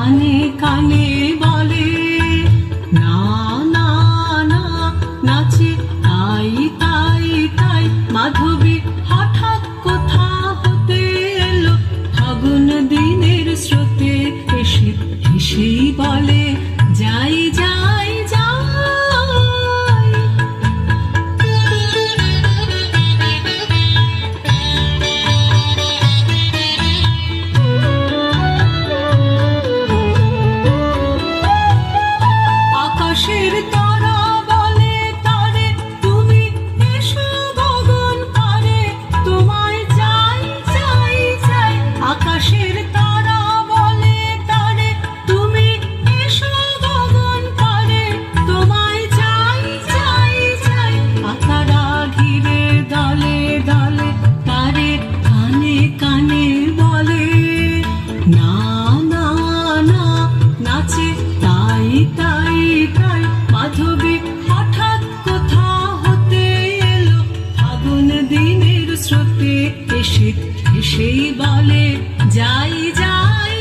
কানে কানে এসে এসেই বলে যাই যাই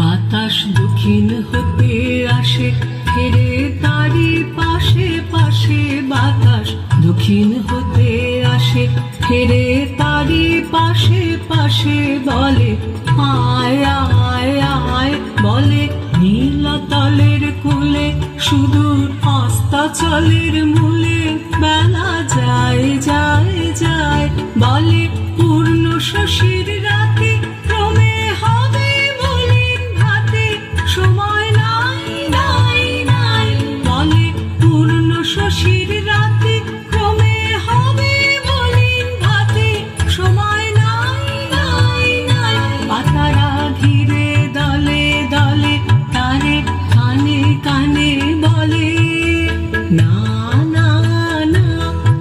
বাতাস দক্ষিণ হতে আসে ফেরে তারি পাশে বলে, আয় আয় আয়, বলে নীলতলের কুলে সুদূর অস্তাচলের মূলে বেলা যায় যায় যায়, বলে, পূর্ণ শশীর কানে বলে, না না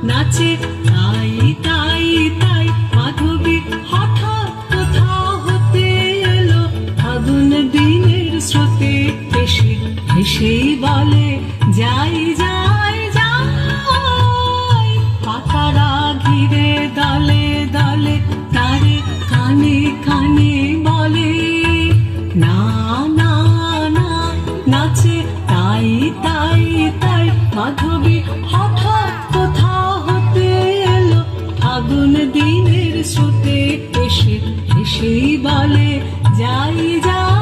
নাচে তাই তাই তাই মাধবী হঠাৎ কোথা হতে এলো। ফাগুন দিনের স্রোতে এসে হেসেই বলে, যাই যাই যাই, পাতারা ঘিরে দলে দলে তারে কানে কানে বলে না না, নাচে মাধবী হঠাৎ কোথা হতে এলো। ফাগুন দিনের স্রোতে এসে এসেই বলে যাই যাই।